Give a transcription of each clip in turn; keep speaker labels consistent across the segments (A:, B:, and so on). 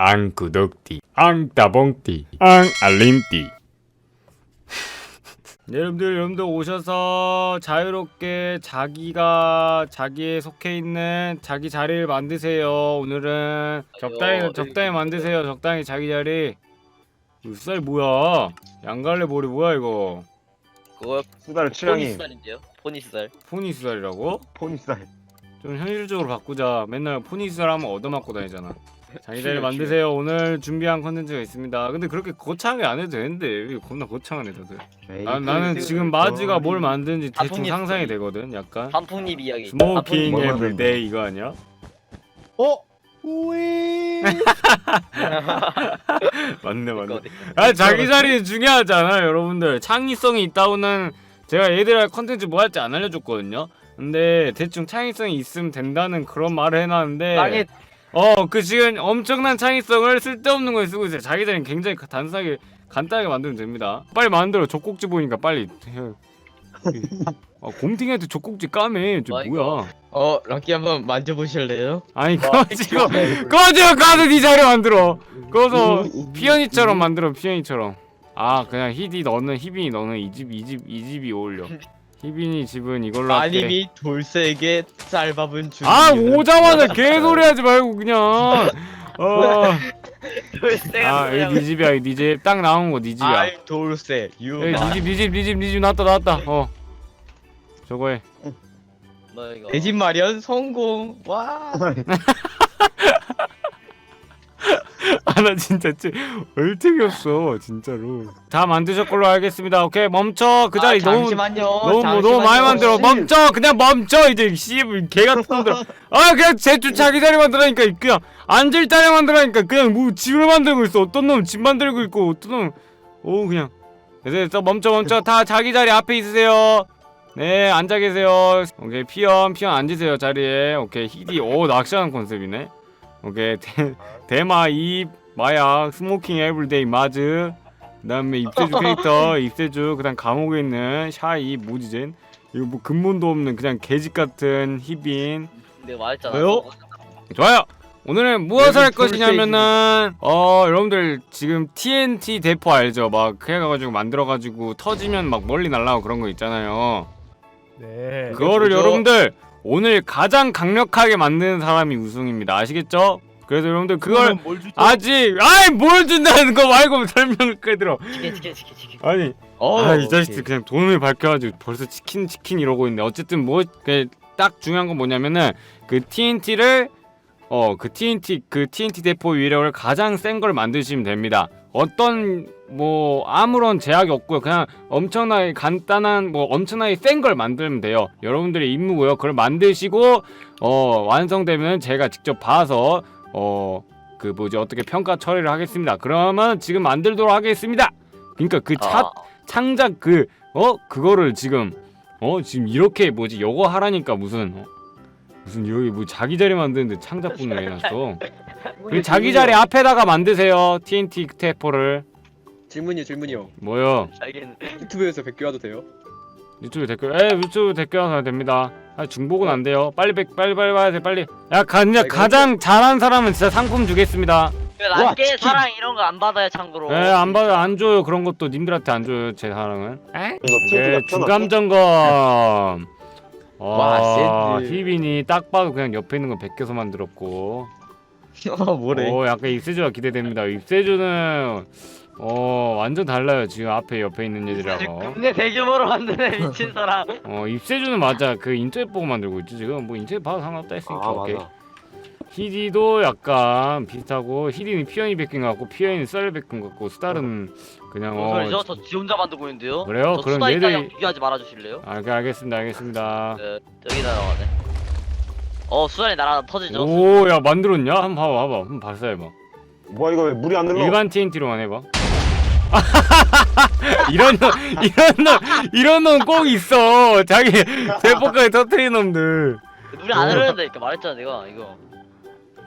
A: 앙 구독띠 앙 따봉띠 앙 알림띠 여러분들 여러분들 오셔서 자유롭게 자기가 자기에 속해 있는 자기 자리를 만드세요 오늘은 적당히 적당히 만드세요 적당히 자기 자리 쌀 뭐야 양갈래 머리 뭐야 이거
B: 그거
C: 수달 취향이
B: 포니스살인데요? 포니스살.
A: 포니스 쌀이라고?
C: 포니스달
A: 좀 현실적으로 바꾸자. 맨날 포니스를 하면 얻어맞고 다니잖아. 자기 자리
C: 취해,
A: 만드세요. 오늘 준비한 컨텐츠가 있습니다. 근데 그렇게 거창하게 안 해도 되는데 왜 겁나 거창하네 다들. 아, 나는 지금 마즈가 뭘 만드는지 대충
B: 단풍잎
A: 상상이
B: 스토리.
A: 되거든. 약간
B: 단풍잎 이야기.
A: 스모킹
C: 뭘
A: 에브리데이 이거 아니야?
C: 어? 우이
A: 맞네 맞네. 아 자기 자리 중요하잖아 여러분들. 창의성이 있다고는 제가 얘들아 컨텐츠 뭐 할지 안 알려줬거든요. 근데 대충 창의성이 있으면 된다는 그런 말을 해놨는데 어, 그 지금 엄청난 창의성을 쓸데없는 거에 쓰고 있어요. 자기들은 굉장히 가- 단순하게 간단하게 만들면 됩니다. 빨리 만들어. 족꼭지 보니까 빨리 해. 아, 곰탱이한테 족꼭지 까매. 저
B: 와,
A: 뭐야?
D: 어, 럭키 한번 만져보실래요?
A: 아니
B: 와,
A: 꺼지고 꺼져 가서 네 자리 만들어. 꺼서 피언이처럼 만들어. 피언이처럼. 아 그냥 히디 너는 히빈이 너는 이집 이집 이 집이 어울려. 히빈이 집은 이걸로 할게.
D: 마님이 돌쇠에게 쌀밥은 주는
A: 아
D: 이유는
A: 오자마자 개소리 하지 말고 그냥. 어. 아, 여기 네 집이야, 여기 네 집. 딱 나온 거 네 집이야.
D: 아이 돌쇠 유
A: 여기 네 집, 네 집, 네 집, 네 집 나왔다, 나왔다. 어. 저거 해.
B: 너 이거.
D: 내 집 마련 성공 와
A: 아, 나 진짜 찌, 얼탱이 없어, 진짜로. 다 만드실 걸로 알겠습니다. 오케이, 멈춰. 그 자리
D: 아,
A: 너무,
D: 잠시만요
A: 너무. 너무 많이 만들어. 멈춰. 그냥 멈춰. 이제, 씨, 개 같은 놈들. 아, 그냥 제주 자기 자리 만들라니까. 그냥, 앉을 자리 만들라니까. 그냥 뭐, 집을 만들고 있어. 어떤 놈 집 만들고 있고, 어떤 놈, 오, 그냥. 됐어, 됐어. 멈춰, 멈춰. 다 자기 자리 앞에 있으세요. 네, 앉아 계세요. 오케이, 피엄, 피엄 앉으세요, 자리에. 오케이, 히디. 오, 낚시하는 컨셉이네. 오케이, 대, 대마, 입, 마약, 스모킹 에브리데이, 마즈. 그 다음에 입세주 캐릭터, 입세주. 그 다음 감옥에 있는 샤이, 모지젠. 이거 뭐 근본도 없는 그냥 개집 같은 히빈.
B: 내가 말했잖아.
D: 왜요?
A: 좋아요. 오늘은 무엇을 할
D: 여기 돌쇠
A: 것이냐면은 어 여러분들 지금 TNT 대포 알죠? 막 해가지고 만들어가지고 터지면 막 멀리 날라가고 그런 거 있잖아요.
C: 네
A: 그거를? 여러분들 오늘 가장 강력하게 만드는 사람이 우승입니다. 아시겠죠? 그래서 여러분들 그걸? 아직 아이 뭘 준다는 거 말고 설명을 끄들어.
B: 치킨 치킨 치킨 치킨.
A: 아니
D: 어,
A: 아 이. 자식들 그냥 돈을 밝혀가지고 벌써 치킨 치킨 이러고 있네. 어쨌든 뭐딱 중요한 건 뭐냐면은 그 TNT를 어 그 TNT 그 TNT 대포 위력을 가장 센 걸 만드시면 됩니다. 어떤 뭐 아무런 제약이 없고요. 그냥 엄청나게 간단한 뭐 엄청나게 센 걸 만들면 돼요. 여러분들의 임무고요. 그걸 만드시고 어 완성되면 제가 직접 봐서 어 그 뭐지 어떻게 평가 처리를 하겠습니다. 그러면 지금 만들도록 하겠습니다. 그러니까 그 차,
B: 아,
A: 창작 그 어 그거를 지금 어 지금 이렇게 뭐지 요거 하라니까 무슨 어? 무슨 여기 뭐 자기 자리 만드는데 창작분을 해놨어. 그 자기 자리 앞에다가 만드세요 TNT 테이퍼를
E: 질문이요 질문이요
A: 뭐요.
E: 유튜브에서 백교화도 돼요?
A: 유튜브 댓글 에 유튜브 댓글 하면 됩니다. 아 중복은 안 돼요. 빨리 백 빨리 빨리 봐야 돼 빨리. 야 가냐
E: 이거
A: 가장 잘한 사람은 진짜 상품 주겠습니다.
B: 낮게
D: 치킨.
B: 사랑 이런 거 안 받아요 참고로.
A: 에안 받아 안 줘요 그런 것도 님들한테 안 줘요 제 사랑은.
C: 이거
A: 네,
C: TNT가
A: 중간 점검.
D: 와,
A: 아,
D: 센스.
A: 희빈이 딱 봐도 그냥 옆에 있는 거 베껴서 만들었고.
D: 어 뭐래
A: 오, 약간 입세주가 기대됩니다. 입세주는 어 완전 달라요. 지금 앞에 옆에 있는 애들하고.
B: 근데 대규모로 만드네 미친 사람.
A: 어 입세주는 맞아. 그 인터넷 보고 만들고 있지 지금. 뭐 인터넷 봐도 상관없다 했으니까.
C: 아
A: 오케이.
C: 맞아
A: 히디도 약간 비슷하고 히디는 피언이 베낀 것 같고 피언이 썰 베낀 것 같고 수달은 그냥
B: 뭔
A: 어.
B: 소리죠? 저지 혼자 만들고 있는데요.
A: 그래요?
B: 저
A: 그럼
B: 수다
A: 얘들이-
B: 있다랑 비교하지 말아주실래요?
A: 아, 그 알겠습니다. 알겠습니다.
B: 네, 저기 날아가네. 어 수달이 날아 터지죠.
A: 오, 야 만들었냐? 한번 봐봐, 봐봐. 한번 발사해봐.
C: 뭐야 이거 왜 물이 안 늘러
A: 일반 TNT로만 해봐. 이런 놈, 이런 놈, 이런 놈 꼭 있어. 자기 대포까지 터트린 놈들.
B: 물이 안 흐르는데 말했잖아 내가 이거.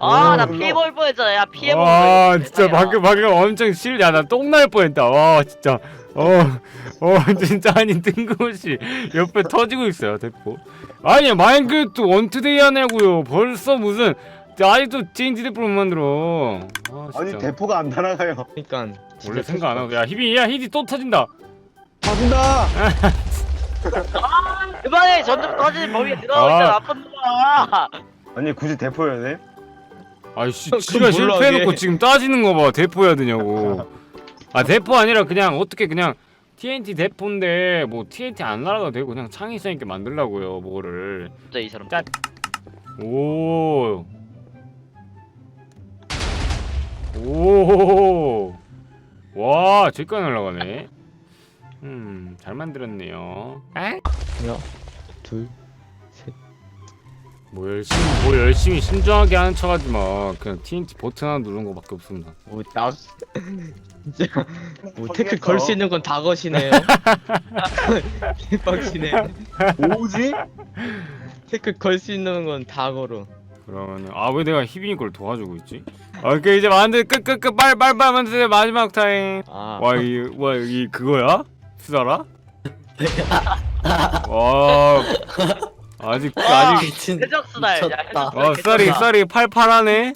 B: 아나
C: 어,
B: 피해 볼 뻔했잖아. 야 피해 볼
A: 와,
B: 뻔했어.
A: 진짜 방금 방금 엄청 실, 야, 나 똥 날 뻔했다. 와, 진짜. 어, 어, 진짜 아니 뜬금없이 옆에 터지고 있어요 대포. 아니 마인크래프트 원투데이 하냐고요. 벌써 무슨 아직도 TNT 대포를 못 만들어 아,
C: 아니
A: 진짜.
C: 대포가 안 날아가요.
D: 그러니까
A: 원래 생각 안 하고 야 히비 야 히디 또 터진다
C: 터진다.
B: 그만해 전좀 터지는 범위에 들어가고
A: 아.
B: 있잖아 나쁜 놈아
C: 아니 굳이 돼?
A: 아이씨 지가
D: 몰라,
A: 실패해놓고
D: 걔.
A: 지금 따지는 거 봐 대포 해야 되냐고 아 대포 아니라 그냥 어떻게 그냥 TNT 대포인데 뭐 TNT 안 날아가도 되고 그냥 창의성 있게 만들라고요 뭐를
B: 진짜 이 사람
A: 짜- 오. 오. 와, 저기까지 날아가네. 음, 잘 만들었네요. 에?
D: 하나
A: 둘뭐 열심히, 뭐 열심히 신중하게 하는 척하지 마. 그냥 TNT 버튼 하나 누른 거밖에 없습니다.
D: 뭐나 진짜 뭐 태클 걸 수 있는 건 다 거시네요 개빡치네
C: 뭐지?
D: 태클 걸 수 있는 건 다 걸어
A: 그러면은 아왜 내가 희빈이 걸 도와주고 있지? 아, 오케이 이제 만들 끝끝끝 빨리 빨리 빨리 만드세요 마지막 타임.
D: 아
A: 와이와이 그거야? 수다라? 와 아직 아직
F: 미친
B: 해적수다 야
F: 미쳤다.
A: 어 쌀이 팔팔하네.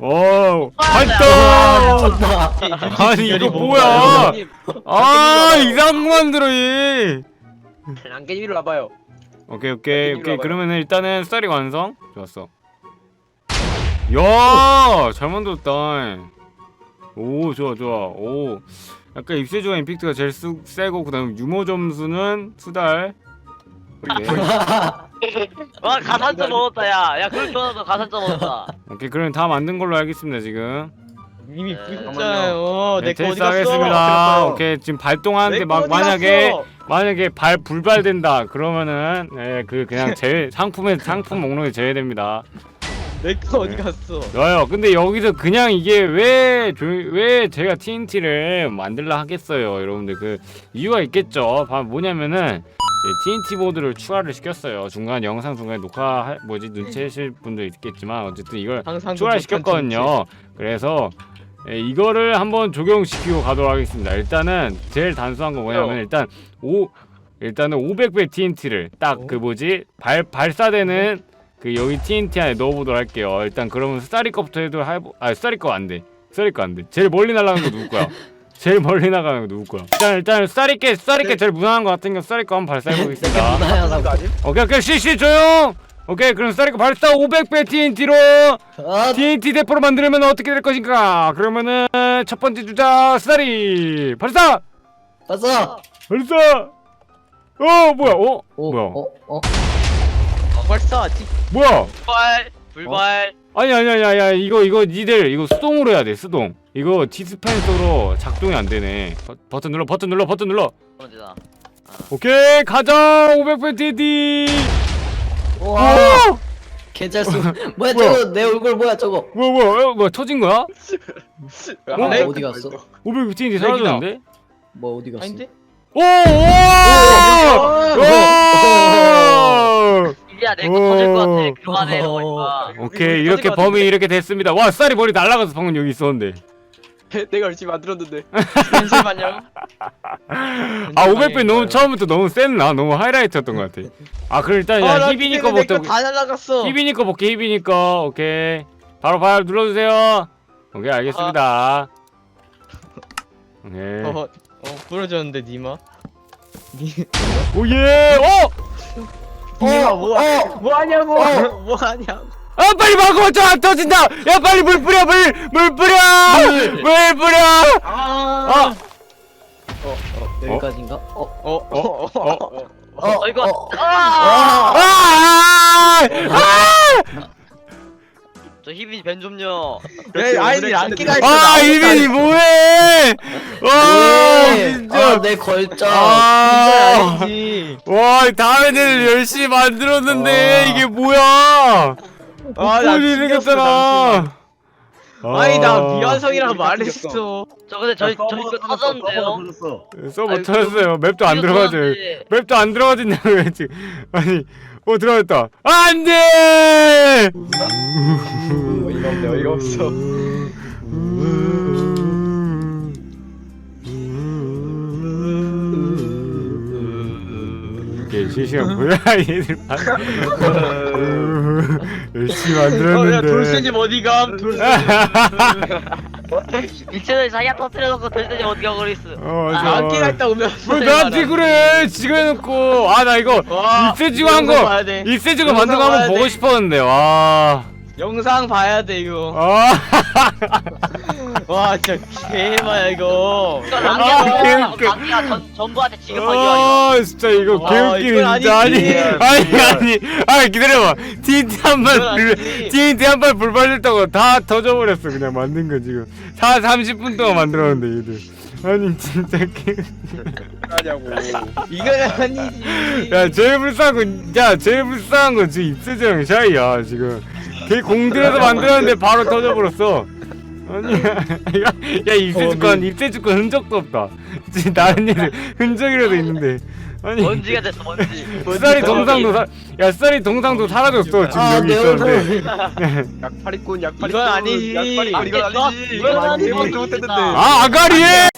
A: 오
B: 아,
A: 팔떡.
F: 미쳤다.
A: 아니 이거? 뭐야? 아 이상한 거 만들어 얘.
E: 안개님이로 와봐요.
A: 오케이 오케이 오케이. 그러면은 일단은 쌀이 완성. 좋았어. 야잘 만들었다. 오 좋아 좋아 오 약간 입체조각 임팩트가 제일 쓰, 세고 그 다음 유머 점수는 수달. 오케이.
B: 와 가산점 먹었다 야야 그걸 떠나서 가산점 먹었다
A: 오케이 그럼 다 만든 걸로 알겠습니다 지금.
D: 이미
B: 네.
D: 부셨잖아요
A: 네,
D: 내거 어디 갔어
A: 하겠습니다. 오케이 지금 발동하는데
D: 내거
A: 막
D: 어디
A: 만약에
D: 갔어?
A: 만약에 발 불발된다 그러면은 예, 그 그냥 제 상품에 상품 목록에 제외됩니다.
D: 내거 어디 갔어
A: 좋아요. 근데 여기서 그냥 이게 왜, 조, 왜 제가 TNT를 만들라 하겠어요, 여러분들. 그 이유가 있겠죠. 봐, 뭐냐면은 TNT 보드를 추가를 시켰어요. 중간 영상 중간에 녹화 할- 뭐지 눈치채실 분도 있겠지만 어쨌든 이걸
D: 항상
A: 추가를 시켰거든요. 그래서 예, 이거를 한번 적용시키고 가도록 하겠습니다. 일단은 제일 단순한 건 뭐냐면 일단 오 일단은 500배 TNT를 딱 그 뭐지 발 발사되는 그 여기 TNT 안에 넣어보도록 할게요. 일단 그러면 스타리 거부터 해도 해보 아 스타리 거안 돼. 스타리 거안 돼. 제일 멀리 날아가는 거 누구 거야? 제일 멀리 나가는 거 누구 거야? 일단 일단 스타리 게 스타리 게 제일 무난한 거 같은 거 스타리 거 한번 발사해 보겠습니다.
F: 나야라고.
A: 오케이 오케이 시시 조용. 오케이 그럼 스타리 거 발사 500배 TNT로
F: 아,
A: TNT 대포로 만들면 어떻게 될 것인가? 그러면은 첫 번째 주자 스타리 발사!
F: 봤어.
A: 발사! 어 뭐야? 어
F: 오,
A: 뭐야?
F: 어, 어.
D: 벌써 지-
A: 뭐야?
B: 불발 불발
A: 아니 아니 아니 아니 이거 이거 니들 이거 수동으로 해야 돼 수동. 이거 디스펜서로 작동이 안 되네. 버, 버튼 눌러 버튼 눌러 버튼 눌러.
B: 그럼 되잖아
A: 오케이 가자 500배 TNT.
F: 와,
A: 오!
F: 개잘수. 뭐야
A: 뭐야?
F: 저거 내 얼굴 뭐야 저거?
A: 뭐야 뭐야 어, 뭐야 터진 거야?
F: 어,
D: 네?
F: 어디 갔어?
A: 500배 TNT 사라졌는데?
F: 뭐 어디 갔어?
D: 아닌데
A: 오! 오! 오!
B: 이제야 내거 터질 것 같아
A: 오.
B: 그만해 너 임마
A: 어. 오케이 이렇게 범위 이렇게 됐습니다. 와 쌀이 머리 날라가서 방금 여기 있었는데.
E: 내가 열심히 만들었는데.
D: 잠시만요.
A: 아 500배 너무 처음부터 너무 셌나? 너무 하이라이트였던 것 같아. 아 그럼 일단 야 희빈이 거부터
D: 다 날라갔어.
A: 희빈이 거 볼게 희빈이 거. 오케이. 바로 바로 눌러주세요. 오케이 알겠습니다. 오케이.
D: 어, 어 부러졌는데 니마? 니
A: 오예! 어!
D: 니마
F: 어,
D: 뭐
F: 어,
D: 뭐하냐고?
F: 어.
D: 뭐하냐고
A: 아 빨리 막어 저안 터진다! 야 빨리 물 뿌려 물! 물 뿌려! 물 뿌려! 아!
F: 여기까지인가? 어,
D: 어 어 어
A: 어?
F: 어,
B: 어 이거
F: 어,
B: 아!
A: 아! 아!
B: 저 희빈이 벤 좀요
D: 왜 아이들 안기가 있어
A: 아 이민이 뭐해? 와
F: 네.
A: 진짜.
F: 아, 내 걸작.
A: 아,
D: 아니지
A: 와 다음에는 열심히 만들었는데
F: 와.
A: 이게 뭐야?
D: 아나
A: 꼴이 되겠잖아.
D: 아니 나
A: 아.
D: 미완성이라고 말했어
B: 저 근데 저희 저희 거 터졌는데요
A: 서버
B: 아이고,
A: 터졌어요. 맵도 안
B: 이거
A: 들어가죠. 맵도 안 들어가진다고 왜 지금? 아니, 어 들어갔다. 안돼.
E: 어이가 없네, 어이가 없어.
A: 오케이 실시간 뭐야 얘들 열심히 만들었는데
D: 돌쇠님 어디 감 돌쇠
B: 미친놈이 자기가 터뜨려놓고 돌쇠님 어디 가고 있어
A: 어
D: 아,
A: 맞아
D: 있다 오면
A: 왜 나한테 그래 지가 해놓고 아 나 이거
D: 영상
A: 한거
D: 영상
A: 만든 거 한번 보고
D: 돼.
A: 싶었는데 와
D: 영상 봐야 돼 이거
A: 아,
D: 와 진짜 개해봐야 이거.
B: 이거
A: 아,
B: 랑기가
A: 개웃겨.
B: 랑기가 전 전부한테 지급하기로 이거
A: 아 진짜 이거
D: 와,
A: 개웃기네
D: 이건
A: 진짜. 아니
D: 아니지.
A: 아니 아니 아니. 기다려봐. TNT
D: 이건
A: 한발
D: 아니지.
A: TNT 한발 불 발렸다고 다 터져버렸어 그냥 만든 거 지금. 4 30분 동안 만들었는데 얘들. 아니 진짜 개.
E: 하냐고.
D: 이건 아니지.
A: 야 제일 불쌍한 거야 제일 불쌍한 건 지금 입세제랑 샤이야 지금 걔 공들여서 만들었는데 바로 터져버렸어. 아니 야, 야 입세주 건 입세주 건 흔적도 없다. 지금 다른 애들 흔적이라도 있는데. 아니.
B: 먼지가 됐어 먼지.
A: 쌀이 동상도 사, 야 쌀이 동상도 사라졌어. 지금
F: 아,
A: 여기
F: 내
A: 있었는데.
D: 이건 아니지.
E: 약파리꾼. 이건
B: 아,
E: 아니지.
B: 이건 아니지.
E: 이건 아니지. 못했는데.
A: 아 아가리에